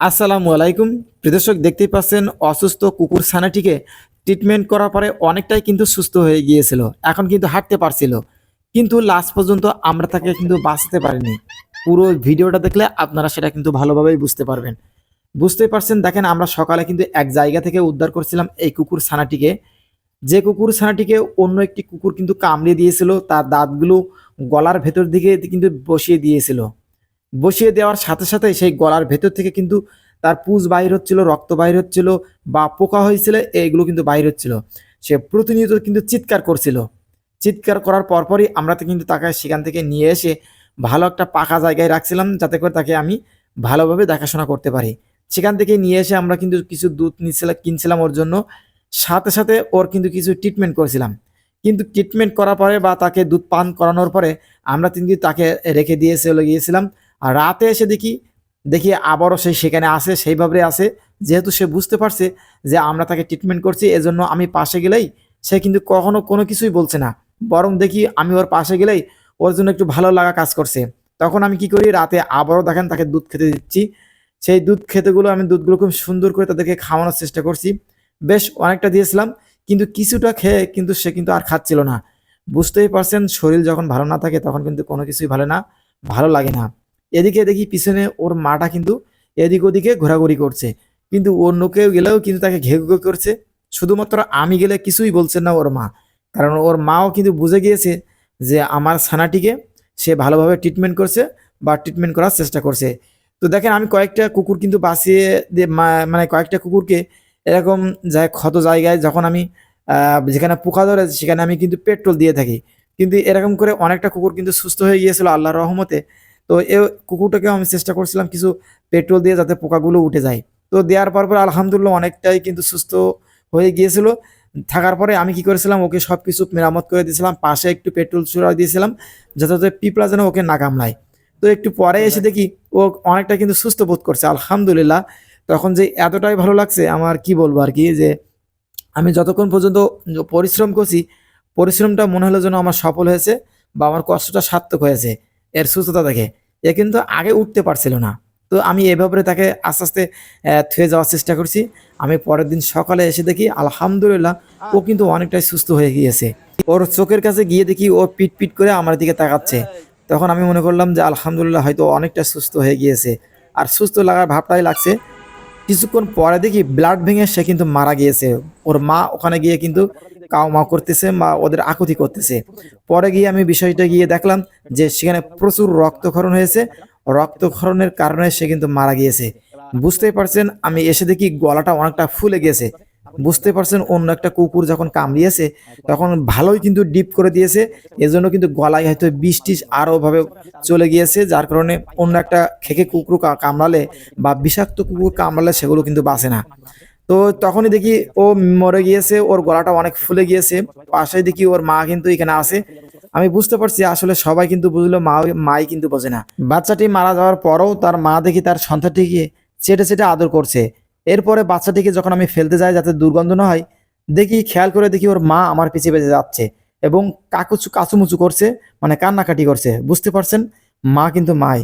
আসসালামু আলাইকুম। প্রদর্শক দেখতেই পাচ্ছেন, অসুস্থ কুকুর ছানাটিকে ট্রিটমেন্ট করার পরে অনেকটাই কিন্তু সুস্থ হয়ে গিয়েছিল। এখন কিন্তু হাঁটতে পারছিল। কিন্তু লাস্ট পর্যন্ত আমরা তাকে কিন্তু বাঁচাতে পারিনি। পুরো ভিডিওটা দেখলে আপনারা সেটা কিন্তু ভালোভাবেই বুঝতে পারবেন। বুঝতেই পারছেন, দেখেন আমরা সকালে কিন্তু এক জায়গা থেকে উদ্ধার করছিলাম এই কুকুর ছানাটিকে। যে কুকুর ছানাটিকে অন্য একটি কুকুর কিন্তু কামড়ে দিয়েছিল, তার দাঁতগুলো গলার ভেতর দিকে কিন্তু বসিয়ে দিয়েছিল। বসিয়ে দেওয়ার সাথে সাথে সেই গলার ভেতর থেকে কিন্তু তার পুজ বাইর হচ্ছিল, রক্ত বাইর হচ্ছিল বা পোকা হয়েছিল, এইগুলো কিন্তু বাইর হচ্ছিল। সে প্রতিনিয়ত কিন্তু চিৎকার করছিল। চিৎকার করার পরপরই আমরা তো কিন্তু তাকে সেখান থেকে নিয়ে এসে ভালো একটা পাকা জায়গায় রাখছিলাম যাতে করে তাকে আমি ভালোভাবে দেখাশোনা করতে পারি। সেখান থেকে নিয়ে এসে আমরা কিন্তু কিছু দুধ নিচ্ছিলাম কিনছিলাম ওর জন্য। সাথে সাথে ওর কিন্তু কিছু ট্রিটমেন্ট করেছিলাম। কিন্তু ট্রিটমেন্ট করার পরে বা তাকে দুধ পান করানোর পরে আমরা কিন্তু তাকে রেখে দিয়ে চলে গিয়েছিলাম। আর রাতে এসে দেখি দেখি আবারও সে সেখানে আসে, সেইভাবে আসে। যেহেতু সে বুঝতে পারছে যে আমরা তাকে ট্রিটমেন্ট করছি, এজন্য আমি পাশে গেলেই সে কিন্তু কখনো কোনো কিছুই বলছে না। বরং দেখি আমি ওর পাশে গেলেই ওর জন্য একটু ভালো লাগা কাজ করছে। তখন আমি কি করি, রাতে আবারও দেখেন তাকে দুধ খেতে দিচ্ছি। সেই দুধ খেতেগুলো, আমি দুধগুলো খুব সুন্দর করে তাদেরকে খাওয়ানোর চেষ্টা করছি। বেশ অনেকটা দিয়েছিলাম, কিন্তু কিছুটা খেয়ে কিন্তু সে কিন্তু আর খাচ্ছিল না। বুঝতেই পারছেন, শরীর যখন ভালো না থাকে তখন কিন্তু কোনো কিছুই ভালো না, ভালো লাগে না। এদিকে দেখি পিছনে ওর মাটা কিন্তু এদিক ওদিকে ঘোরাঘুরি করছে। কিন্তু অন্য কেউ গেলেও কিন্তু তাকে ঘেউ করছে। শুধুমাত্র আমি গেলে কিছুই বলছে না ওর মা। কারণ ওর মাও কিন্তু বুঝে গিয়েছে যে আমার ছানাটিকে সে ভালোভাবে ট্রিটমেন্ট করছে বা ট্রিটমেন্ট করার চেষ্টা করছে। তো দেখেন আমি কয়েকটা কুকুর কিন্তু বাঁচিয়ে মানে কয়েকটা কুকুরকে এরকম যায় ক্ষত জায়গায় যখন আমি যেখানে পোকা ধরে সেখানে আমি কিন্তু পেট্রোল দিয়ে থাকি। কিন্তু এরকম করে অনেকটা কুকুর কিন্তু সুস্থ হয়ে গিয়েছিল আল্লাহর রহমতে। তো এ কুকুরটাকেও আমি চেষ্টা করছিলাম কিছু পেট্রোল দিয়ে যাতে পোকাগুলো উঠে যায়। তো দেওয়ার পর পর আলহামদুলিল্লাহ অনেকটাই কিন্তু সুস্থ হয়ে গিয়েছিল। থাকার পরে আমি কি করেছিলাম, ওকে সব কিছু মেরামত করে দিয়েছিলাম, পাশে একটু পেট্রোল ছুড়া দিয়েছিলাম, যাতে পিঁপড়া যেন ওকে না কামড়ায়। তো একটু পরে এসে দেখি ও অনেকটা কিন্তু সুস্থ বোধ করছে, আলহামদুলিল্লাহ। তখন যে এতটাই ভালো লাগছে, আমার কি বলব আর কি, যে আমি যতক্ষণ পর্যন্ত পরিশ্রম করছি, পরিশ্রমটা মনে হলো যেন আমার সফল হয়েছে বা আমার কষ্টটা সার্থক হয়েছে। এর সুস্থতা দেখে এ কিন্তু আগে উঠতে পারছিল না। তো আমি এভাবে তাকে আস্তে আস্তে থুয়ে যাওয়ার চেষ্টা করছি। আমি পরের দিন সকালে এসে দেখি আলহামদুলিল্লাহ ও কিন্তু অনেকটাই সুস্থ হয়ে গিয়েছে। ওর চোখের কাছে গিয়ে দেখি ও পিট পিট করে আমার দিকে তাকাচ্ছে। তখন আমি মনে করলাম যে আলহামদুলিল্লাহ হয়তো অনেকটা সুস্থ হয়ে গিয়েছে। আর সুস্থ লাগার ভাবটাই লাগছে। কিছুক্ষণ পরে দেখি ব্লাড ভেঙে সে কিন্তু মারা গিয়েছে। ওর মা ওখানে গিয়ে কিন্তু কাউ মা করতেছে বা ওদের আকুতি করতেছে। পরে গিয়ে আমি বিষয়টা গিয়ে দেখলাম যে সেখানে প্রচুর রক্তক্ষরণ হয়েছে। রক্তক্ষরণের কারণে সে কিন্তু মারা গিয়েছে। বুঝতেই পারছেন, আমি এসে দেখি গলাটা অনেকটা ফুলে গেছে বুঝতে পারছেন, অন্য একটা কুকুর যখন কামড়িয়েছে, তখন ভালোই কিন্তু ডিপ করে দিয়েছে। এজন্য কিন্তু গলায় হয়তো বিষ টিস আরও ভাবে চলে গিয়েছে, যার কারণে অন্য একটা খেকে কুকুর কামড়ালে বা বিষাক্ত কুকুর কামড়ালে সেগুলো কিন্তু বাঁচে না। তো তখনই দেখি ও মরে গিয়েছে, ওর গলাটা অনেক ফুলে গিয়েছে। পাশে দেখি ওর মা কিন্তু এখানে আছে। আমি বুঝতে পারছি আসলে সবাই কিন্তু বুঝলো মা মাই কিন্তু বোঝে না। বাচ্চাটি মারা যাওয়ার পরেও তার মা দেখি তার সন্তানটিকে চেটে চেটে আদর করছে। এরপরে বাচ্চাটিকে যখন আমি ফেলতে যাই যাতে দুর্গন্ধ না হয়, দেখি খেয়াল করে দেখি ওর মা আমার পিছিয়ে বেঁচে যাচ্ছে এবং কাকুচু কাচুমুচু করছে মানে কান্নাকাটি করছে। বুঝতে পারছেন? মা কিন্তু মাই।